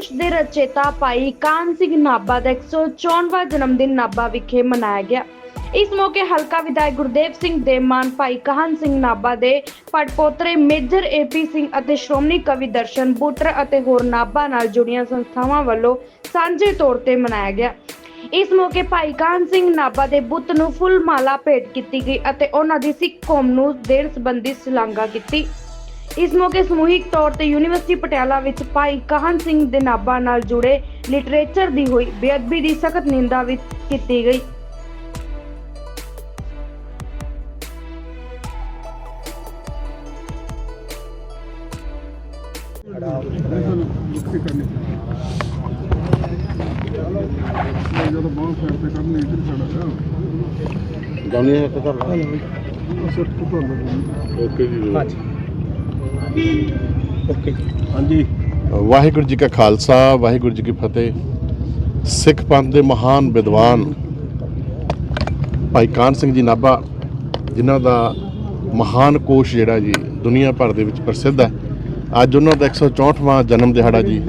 ਕੋਸ਼ ਦੇ ਰਚੇਤਾ ਭਾਈ ਕਾਨ ਸਿੰਘ ਨਾਭਾ ਦਾ 164ਵਾਂ ਜਨਮ ਦਿਨ ਨਾਭਾ ਵਿਖੇ ਮਨਾਇਆ ਗਿਆ। ਇਸ ਮੌਕੇ ਹਲਕਾ ਵਿਧਾਇਕ ਗੁਰਦੇਵ ਸਿੰਘ ਦੇ ਮਾਨ ਭਾਈ ਕਾਹਨ ਸਿੰਘ ਨਾਭਾ ਦੇ ਪਟਪੋਤਰੇ ਮੇਜਰ ਏਪੀ ਸਿੰਘ ਅਤੇ ਸ਼੍ਰੋਮਣੀ ਕਵੀ ਦਰਸ਼ਨ ਬੁੱਟਰ ਅਤੇ ਹੋਰ ਨਾਭਾ ਨਾਲ ਜੁੜੀਆਂ ਸੰਸਥਾਵਾਂ ਵੱਲੋਂ ਸਾਂਝੇ ਤੌਰ ਤੇ ਮਨਾਇਆ ਗਿਆ। ਇਸ ਮੌਕੇ ਭਾਈ ਕਾਹਨ ਸਿੰਘ ਨਾਭਾ ਦੇ ਬੁੱਤ ਨੂੰ ਫੁੱਲ ਮਾਲਾ ਭੇਟ ਕੀਤੀ ਗਈ ਅਤੇ ਉਹਨਾਂ ਦੀ ਸਿੱਖ ਕੌਮ ਨੂੰ ਦੇਣ ਸੰਬੰਧੀ ਸ਼ਲਾਘਾ ਕੀਤੀ। ਇਸ ਮੌਕੇ ਸਮੂਹਿਕ ਤੌਰ ਤੇ ਯੂਨੀਵਰਸਿਟੀ ਪਟਿਆਲਾ ਵਿੱਚ ਭਾਈ ਕਾਹਨ ਸਿੰਘ ਦੇ ਨਾਭਾ ਨਾਲ ਜੁੜੇ ਲਿਟਰੇਚਰ ਦੀ ਹੋਈ ਬੇਅਦਬੀ ਦੀ ਸਖਤ ਨਿੰਦਾ ਵੀ ਕੀਤੀ ਗਈ। ਜਦੋਂ ਬਹੁਤ ਫੇਰ ਤੇ ਕਰਨੀ ਇੱਧਰ ਆ ਜਾਣੀ ਹੈ ਤੇ ਕਰ ਉਹ ਸਿਰ ਤੋਂ ਤੁਹਾਨੂੰ ਓਕੇ ਜੀ। ਓਕੇ। ਹਾਂਜੀ। ਵਾਹਿਗੁਰੂ ਜੀ ਕਾ ਖਾਲਸਾ ਵਾਹਿਗੁਰੂ ਜੀ ਕੀ ਫਤਿਹ। ਸਿੱਖ ਪੰਥ ਦੇ ਮਹਾਨ ਵਿਦਵਾਨ ਭਾਈ ਕਾਨ ਸਿੰਘ ਜੀ ਨਾਭਾ ਜਿਨ੍ਹਾਂ ਦਾ ਮਹਾਨ ਕੋਸ਼ ਜਿਹੜਾ ਜੀ ਦੁਨੀਆ ਭਰ ਦੇ ਵਿੱਚ ਪ੍ਰਸਿੱਧ ਹੈ। ਅੱਜ ਉਹਨਾਂ ਦਾ 164ਵਾਂ ਜਨਮ ਦਿਹਾੜਾ ਜੀ।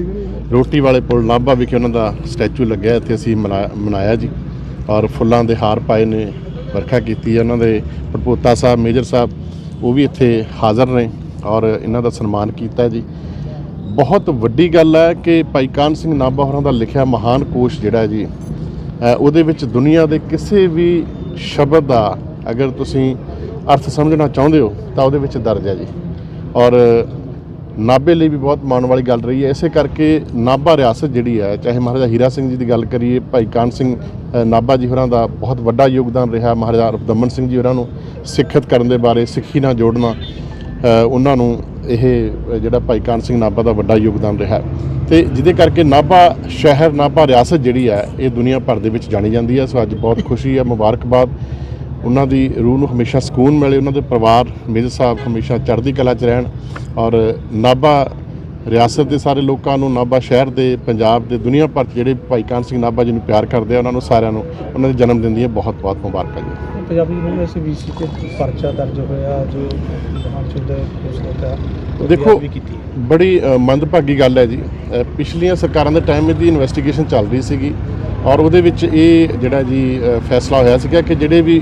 ਰੋਟੀ ਵਾਲੇ ਪੁਲ ਨਾਭਾ ਵਿਖੇ ਉਹਨਾਂ ਦਾ ਸਟੈਚੂ ਲੱਗਿਆ ਇੱਥੇ ਅਸੀਂ ਮਨਾ- ਮਨਾਇਆ ਜੀ। ਔਰ ਫੁੱਲਾਂ ਦੇ ਹਾਰ ਪਾਏ ਨੇ ਵਰਖਾ ਕੀਤੀ ਹੈ। ਉਹਨਾਂ ਦੇ ਪ੍ਰਪੋਤਾ ਸਾਹਿਬ ਮੇਜਰ ਸਾਹਿਬ ਉਹ ਵੀ ਇੱਥੇ ਹਾਜ਼ਰ ਨੇ। ਔਰ ਇਹਨਾਂ ਦਾ ਸਨਮਾਨ ਕੀਤਾ ਜੀ। ਬਹੁਤ ਵੱਡੀ ਗੱਲ ਹੈ ਕਿ ਭਾਈ ਕਾਨ ਸਿੰਘ ਨਾਭਾ ਹੋਰਾਂ ਦਾ ਲਿਖਿਆ ਮਹਾਨ ਕੋਸ਼ ਜਿਹੜਾ ਜੀ ਉਹਦੇ ਵਿੱਚ ਦੁਨੀਆ ਦੇ ਕਿਸੇ ਵੀ ਸ਼ਬਦ ਦਾ ਅਗਰ ਤੁਸੀਂ ਅਰਥ ਸਮਝਣਾ ਚਾਹੁੰਦੇ ਹੋ, ਤਾਂ ਉਹਦੇ ਵਿੱਚ ਦਰਜ ਹੈ ਜੀ। ਔਰ ਨਾਭੇ ਲਈ ਵੀ ਬਹੁਤ ਮਾਣ ਵਾਲੀ ਗੱਲ ਰਹੀ ਹੈ। ਇਸੇ ਕਰਕੇ ਨਾਭਾ ਰਿਆਸਤ ਜਿਹੜੀ ਹੈ, ਚਾਹੇ ਮਹਾਰਾਜਾ ਹੀਰਾ ਸਿੰਘ ਜੀ ਦੀ ਗੱਲ ਕਰੀਏ, ਭਾਈ ਕਾਨ ਸਿੰਘ ਨਾਭਾ ਜੀ ਹੋਰਾਂ ਦਾ ਬਹੁਤ ਵੱਡਾ ਯੋਗਦਾਨ ਰਿਹਾ। ਮਹਾਰਾਜਾ ਰਬਦਮਨ ਸਿੰਘ ਜੀ ਹੋਰਾਂ ਨੂੰ ਸਿੱਖਿਅਤ ਕਰਨ ਦੇ ਬਾਰੇ, ਸਿੱਖੀ ਨਾਲ ਜੋੜਨਾ। ਉਹਨਾਂ ਨੂੰ ਇਹ ਜਿਹੜਾ ਭਾਈ ਕਾਨ ਸਿੰਘ ਨਾਭਾ ਦਾ ਵੱਡਾ ਯੋਗਦਾਨ ਰਿਹਾ। ਹੈ। ਤੇ ਜਿਹਦੇ ਕਰਕੇ ਨਾਭਾ ਸ਼ਹਿਰ, ਨਾਭਾ ਰਿਆਸਤ ਜਿਹੜੀ ਹੈ, ਇਹ ਦੁਨੀਆ ਭਰ ਦੇ ਵਿੱਚ ਜਾਣੀ ਜਾਂਦੀ ਹੈ। ਸੋ ਅੱਜ ਬਹੁਤ ਖੁਸ਼ੀ ਹੈ, ਮੁਬਾਰਕਬਾਦ। ਉਹਨਾਂ ਦੀ ਰੂਹ ਨੂੰ ਹਮੇਸ਼ਾ ਸਕੂਨ ਮਿਲੇ, ਉਹਨਾਂ ਦੇ ਪਰਿਵਾਰ ਮੇਜਰ ਸਾਹਿਬ ਹਮੇਸ਼ਾ ਚੜ੍ਹਦੀ ਕਲਾ 'ਚ ਰਹਿਣ ਔਰ ਨਾਭਾ ਰਿਆਸਤ ਦੇ ਸਾਰੇ ਲੋਕਾਂ ਨੂੰ, ਨਾਭਾ ਸ਼ਹਿਰ ਦੇ, ਪੰਜਾਬ ਦੇ, ਦੁਨੀਆ ਭਰ 'ਚ ਜਿਹੜੇ ਭਾਈ ਕਾਨ ਸਿੰਘ ਨਾਭਾ ਜੀ ਨੂੰ ਪਿਆਰ ਕਰਦੇ ਆ, ਉਹਨਾਂ ਨੂੰ ਸਾਰਿਆਂ ਨੂੰ ਉਹਨਾਂ ਦੇ ਜਨਮ ਦਿਨ ਦੀਆਂ ਬਹੁਤ ਬਹੁਤ ਮੁਬਾਰਕਾਂ ਜੀ। ਪੰਜਾਬੀ ਯੂਨੀਵਰਸਿਟੀ ਵੀਸੀ ਤੇ ਪਰਚਾ ਦਰਜ ਹੋਇਆ ਜੋ ਉਸ ਦਾ ਦੇਖੋ ਬੜੀ ਮੰਦਭਾਗੀ ਗੱਲ ਹੈ ਜੀ। ਪਿਛਲੀਆਂ ਸਰਕਾਰਾਂ ਦੇ ਟਾਈਮ ਇਹਦੀ ਇਨਵੈਸਟੀਗੇਸ਼ਨ ਚੱਲ ਰਹੀ ਸੀਗੀ ਔਰ ਉਹਦੇ ਵਿੱਚ ਇਹ ਜਿਹੜਾ ਜੀ ਫੈਸਲਾ ਹੋਇਆ ਸੀਗਾ ਕਿ ਜਿਹੜੇ ਵੀ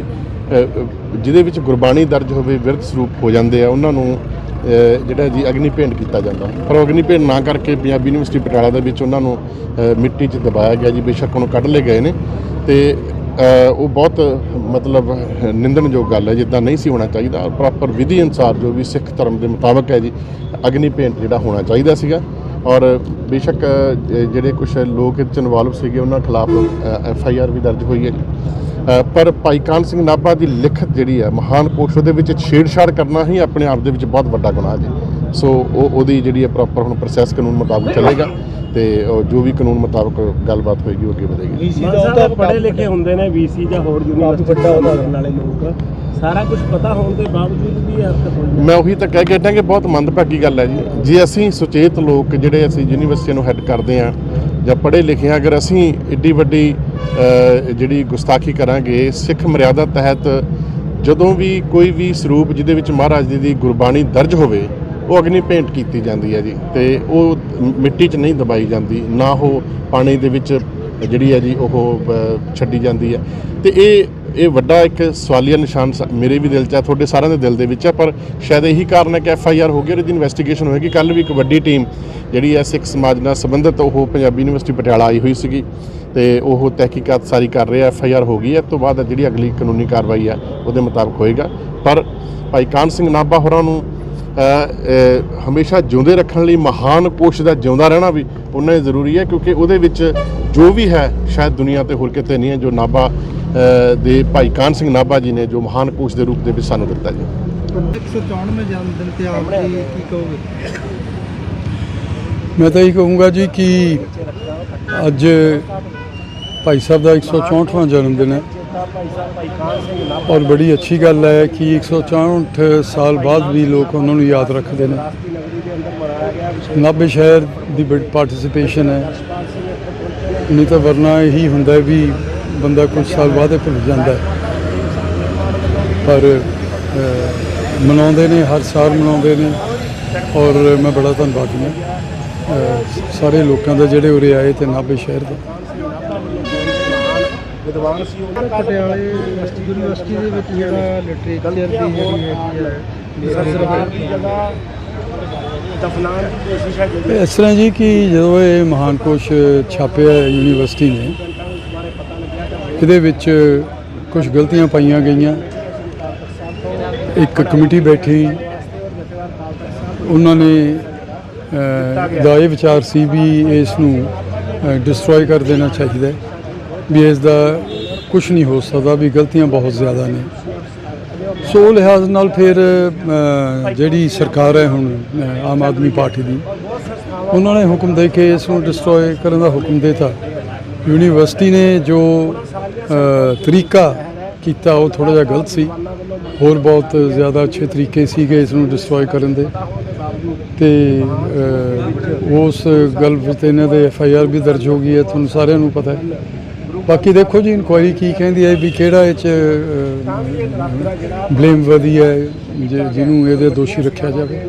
ਜਿਹਦੇ ਵਿੱਚ ਗੁਰਬਾਣੀ ਦਰਜ ਹੋਵੇ ਵਿਰਧ ਸਰੂਪ ਹੋ ਜਾਂਦੇ ਆ ਉਹਨਾਂ ਨੂੰ ਜਿਹੜਾ ਜੀ ਅਗਨੀ ਭੇਂਟ ਕੀਤਾ ਜਾਂਦਾ। ਪਰ ਅਗਨੀ ਭੇਂਟ ਨਾ ਕਰਕੇ ਪੰਜਾਬੀ ਯੂਨੀਵਰਸਿਟੀ ਪਟਿਆਲਾ ਦੇ ਵਿੱਚ ਉਹਨਾਂ ਨੂੰ ਮਿੱਟੀ 'ਚ ਦਬਾਇਆ ਗਿਆ ਜੀ ਬੇਸ਼ੱਕ ਉਹਨੂੰ ਕੱਢ ਲਏ ਗਏ ਨੇ। ਤੇ ਉਹ ਬਹੁਤ, ਮਤਲਬ, ਨਿੰਦਣਯੋਗ ਗੱਲ ਹੈ, ਜਿੱਦਾਂ ਨਹੀਂ ਸੀ ਹੋਣਾ ਚਾਹੀਦਾ। ਔਰ ਪ੍ਰੋਪਰ ਵਿਧੀ ਅਨੁਸਾਰ ਜੋ ਵੀ ਸਿੱਖ ਧਰਮ ਦੇ ਮੁਤਾਬਕ ਹੈ ਜੀ, ਅਗਨੀ ਭੇਂਟ ਜਿਹੜਾ ਹੋਣਾ ਚਾਹੀਦਾ ਸੀਗਾ। ਔਰ ਬੇਸ਼ੱਕ ਜਿਹੜੇ ਕੁਝ ਲੋਕ ਇਹਦੇ ਚ ਇਨਵੋਲਵ ਸੀਗੇ, ਉਹਨਾਂ ਖਿਲਾਫ ਐਫ ਆਈ ਆਰ ਵੀ ਦਰਜ ਹੋਈ ਹੈ ਜੀ। ਪਰ ਭਾਈ ਕਾਨ ਸਿੰਘ ਨਾਭਾ ਦੀ ਲਿਖਤ ਜਿਹੜੀ ਹੈ, ਮਹਾਨ ਕੋਸ਼, ਉਹਦੇ ਵਿੱਚ ਛੇੜਛਾੜ ਕਰਨਾ ਹੀ ਆਪਣੇ ਆਪ ਦੇ ਵਿੱਚ ਬਹੁਤ ਵੱਡਾ ਗੁਨਾਹ ਜੀ। ਸੋ ਉਹ, ਉਹਦੀ ਜਿਹੜੀ ਹੈ ਪ੍ਰੋਪਰ ਹੁਣ ਪ੍ਰੋਸੈਸ ਕਾਨੂੰਨ ਮੁਤਾਬਕ ਚੱਲੇਗਾ। ਤੇ ਉਹ ਜੋ ਵੀ ਕਾਨੂੰਨ ਮੁਤਾਬਕ ਗੱਲਬਾਤ ਹੋਏਗੀ ਉਹ ਅੱਗੇ ਵਧੇਗੀ। ਵੀਸੀ ਦਾ ਤਾਂ ਪੜ੍ਹੇ ਲਿਖੇ ਹੁੰਦੇ ਨੇ ਵੀਸੀ ਜਾਂ ਹੋਰ ਯੂਨੀਵਰਸਿਟੀ ਵੱਡਾ ਉਹਦਾ ਕਰਨ ਵਾਲੇ ਲੋਕ ਸਾਰਾ ਕੁਝ ਪਤਾ ਹੋਣ ਦੇ ਬਾਵਜੂਦ ਵੀ ਅਰਥ ਮੈਂ ਉਹੀ ਤਾਂ ਕਹਿ ਕੇ ਹਟਾਂ ਕਿ ਬਹੁਤ ਮੰਦਭਾਗੀ ਗੱਲ ਹੈ ਜੀ। ਜੇ ਅਸੀਂ ਸੁਚੇਤ ਲੋਕ ਜਿਹੜੇ ਅਸੀਂ ਯੂਨੀਵਰਸਿਟੀ ਨੂੰ ਹੈੱਡ ਕਰਦੇ ਆ ਜਾਂ ਪੜ੍ਹੇ ਲਿਖੇ ਆ ਅਗਰ ਅਸੀਂ ਏਡੀ ਵੱਡੀ ਜਿਹੜੀ ਗੁਸਤਾਖੀ ਕਰਾਂਗੇ ਸਿੱਖ ਮਰਿਆਦਾ ਤਹਿਤ ਜਦੋਂ ਵੀ ਕੋਈ ਵੀ ਸਰੂਪ ਜਿਹਦੇ ਵਿੱਚ ਮਹਾਰਾਜ ਜੀ ਦੀ ਗੁਰਬਾਣੀ ਦਰਜ ਹੋਵੇ ਉਹ ਅਗਨੀ ਭੇਂਟ ਕੀਤੀ ਜਾਂਦੀ ਹੈ ਜੀ ਤੇ ਉਹ ਮਿੱਟੀ 'ਚ ਨਹੀਂ ਦਬਾਈ ਜਾਂਦੀ, ਨਾ ਉਹ ਪਾਣੀ ਦੇ ਵਿੱਚ ਜਿਹੜੀ ਹੈ ਜੀ ਉਹ ਛੱਡੀ ਜਾਂਦੀ ਹੈ। ਤੇ ਇਹ ਇਹ ਵੱਡਾ ਇੱਕ ਸਵਾਲੀਆ ਨਿਸ਼ਾਨ ਸ- ਮੇਰੇ ਵੀ ਦਿਲ 'ਚ ਆ, ਤੁਹਾਡੇ ਸਾਰਿਆਂ ਦੇ ਦਿਲ ਦੇ ਵਿੱਚ ਆ, ਪਰ ਸ਼ਾਇਦ ਇਹੀ ਕਾਰਨ ਹੈ ਕਿ ਐਫ ਆਈ ਆਰ ਹੋ ਗਈ ਔਰ ਇਹਦੀ ਇਨਵੈਸਟੀਗੇਸ਼ਨ ਹੋਏਗੀ। ਕੱਲ ਵੀ ਇੱਕ ਵੱਡੀ ਟੀਮ ਜਿਹੜੀ ਹੈ ਸਿੱਖ ਸਮਾਜ ਨਾਲ ਸੰਬੰਧਿਤ, ਉਹ ਪੰਜਾਬੀ ਯੂਨੀਵਰਸਿਟੀ ਪਟਿਆਲਾ ਆਈ ਹੋਈ ਸੀਗੀ ਤੇ ਉਹ ਤਹਿਕੀਕਾਤ ਸਾਰੀ ਕਰ ਰਿਹਾ ਆ ਐਫ ਆਈ ਆਰ ਹੋ ਗਈ ਹੈ। ਇਸ ਤੋਂ ਬਾਅਦ ਜਿਹੜੀ ਅਗਲੀ ਕਾਨੂੰਨੀ ਕਾਰਵਾਈ ਹੈ ਉਹਦੇ ਮੁਤਾਬਕ ਹੋਏਗਾ। ਪਰ ਭਾਈ ਕਾਨ ਸਿੰਘ ਨਾਭਾ ਹੋਰਾਂ ਨੂੰ ਹਮੇਸ਼ਾ ਜਿਉਂਦੇ ਰੱਖਣ ਲਈ ਮਹਾਨ ਕੋਸ਼ ਦਾ ਜਿਉਂਦਾ ਰਹਿਣਾ ਵੀ ਉਹਨਾਂ ਹੀ ਜ਼ਰੂਰੀ ਹੈ ਕਿਉਂਕਿ ਉਹਦੇ ਵਿੱਚ ਜੋ ਵੀ ਹੈ ਸ਼ਾਇਦ ਦੁਨੀਆ ਤੇ ਹੋਰ ਕਿਤੇ ਨਹੀਂ ਹੈ ਜੋ ਨਾਭਾ ਦੇ ਭਾਈ ਕਾਨ ਸਿੰਘ ਨਾਭਾ ਜੀ ਨੇ ਜੋ ਮਹਾਨ ਕੋਸ਼ ਦੇ ਰੂਪ ਦੇ ਵਿੱਚ ਸਾਨੂੰ ਦਿੱਤਾ ਜੀ। 194 ਜਨਮ ਦਿਨ ਤੇ ਆਪ ਕੀ ਕੀ ਕਹੋਗੇ? ਮੈਂ ਤਾਂ ਇਹ ਕਹੂੰਗਾ ਜੀ ਕਿ ਅੱਜ ਭਾਈ ਸਾਹਿਬ ਦਾ 164ਵਾਂ ਜਨਮ ਦਿਨ ਹੈ। ਔਰ ਬੜੀ ਅੱਛੀ ਗੱਲ ਹੈ ਕਿ 164 ਸਾਲ ਬਾਅਦ ਵੀ ਲੋਕ ਉਹਨਾਂ ਨੂੰ ਯਾਦ ਰੱਖਦੇ ਨੇ। ਨਾਭੇ ਸ਼ਹਿਰ ਦੀ ਬੜੀ ਪਾਰਟਿਸਿਪੇਸ਼ਨ ਹੈ। ਨਹੀਂ ਤਾਂ ਵਰਨਾ ਇਹੀ ਹੁੰਦਾ ਵੀ ਬੰਦਾ ਕੁਝ ਸਾਲ ਬਾਅਦ ਭੁੱਲ ਜਾਂਦਾ ਹੈ। ਪਰ ਮਨਾਉਂਦੇ ਨੇ ਹਰ ਸਾਲ ਮਨਾਉਂਦੇ ਨੇ। ਔਰ ਮੈਂ ਬੜਾ ਧੰਨਵਾਦੀ ਹਾਂ ਸਾਰੇ ਲੋਕਾਂ ਦਾ ਜਿਹੜੇ ਉਰੇ ਆਏ ਤੇ ਨਾਭੇ ਸ਼ਹਿਰ ਦਾ। ਵਿਦਵਾਨ ਸੀ ਉਹਨਾਂ ਪਟਿਆਲੇ ਯੂਨੀਵਰਸਿਟੀ ਦੇ ਵਿੱਚ ਜਿਹੜਾ ਲਿਟਰੇਚਰ ਦੀ ਜਿਹੜੀ ਹੈਗੀ ਹੈ ਇਸ ਤਰ੍ਹਾਂ ਜੀ ਕਿ ਜਦੋਂ ਇਹ ਮਹਾਨ ਕੋਸ਼ ਛਾਪਿਆ ਯੂਨੀਵਰਸਿਟੀ ਨੇ ਇਹਦੇ ਵਿੱਚ ਕੁਝ ਗਲਤੀਆਂ ਪਾਈਆਂ ਗਈਆਂ। ਇੱਕ ਕਮੇਟੀ ਬੈਠੀ ਉਹਨਾਂ ਨੇ ਦਾ ਇਹ ਵਿਚਾਰ ਸੀ ਵੀ ਇਸ ਨੂੰ ਡਿਸਟਰੋਏ ਕਰ ਦੇਣਾ ਚਾਹੀਦਾ ਹੈ, ਵੀ ਇਸ ਦਾ ਕੁਝ ਨਹੀਂ ਹੋ ਸਕਦਾ, ਵੀ ਗਲਤੀਆਂ ਬਹੁਤ ਜ਼ਿਆਦਾ ਨੇ। ਸੋ ਉਹ ਲਿਹਾਜ਼ ਨਾਲ ਫਿਰ ਜਿਹੜੀ ਸਰਕਾਰ ਹੈ ਹੁਣ ਆਮ ਆਦਮੀ ਪਾਰਟੀ ਦੀ, ਉਹਨਾਂ ਨੇ ਹੁਕਮ ਦੇ ਕੇ ਇਸ ਨੂੰ ਡਿਸਟਰੋਏ ਕਰਨ ਦਾ ਹੁਕਮ ਦਿੱਤਾ। ਯੂਨੀਵਰਸਿਟੀ ਨੇ ਜੋ ਤਰੀਕਾ ਕੀਤਾ, ਉਹ ਥੋੜਾ ਜਿਹਾ ਗਲਤ ਸੀ। ਹੋਰ ਬਹੁਤ ਜ਼ਿਆਦਾ ਅੱਛੇ ਤਰੀਕੇ ਸੀਗੇ ਇਸ ਨੂੰ ਡਿਸਟਰੋਏ ਕਰਨ ਦੇ। ਤੇ ਉਸ ਗੱਲ ਵਿੱਚ ਇਹਨਾਂ ਦੇ ਐਫ ਆਈ ਆਰ ਵੀ ਦਰਜ ਹੋ ਗਈ ਹੈ, ਤੁਹਾਨੂੰ ਸਾਰਿਆਂ ਨੂੰ ਪਤਾ ਹੈ। ਬਾਕੀ ਦੇਖੋ ਜੀ ਇਨਕੁਆਇਰੀ ਕੀ ਕਹਿੰਦੀ ਹੈ ਵੀ ਕਿਹੜਾ ਇਹ ਚ ਬਲੇਮ ਵਧੀ ਹੈ ਜਿਹਨੂੰ ਇਹਦੇ ਦੋਸ਼ੀ ਰੱਖਿਆ ਜਾਵੇ।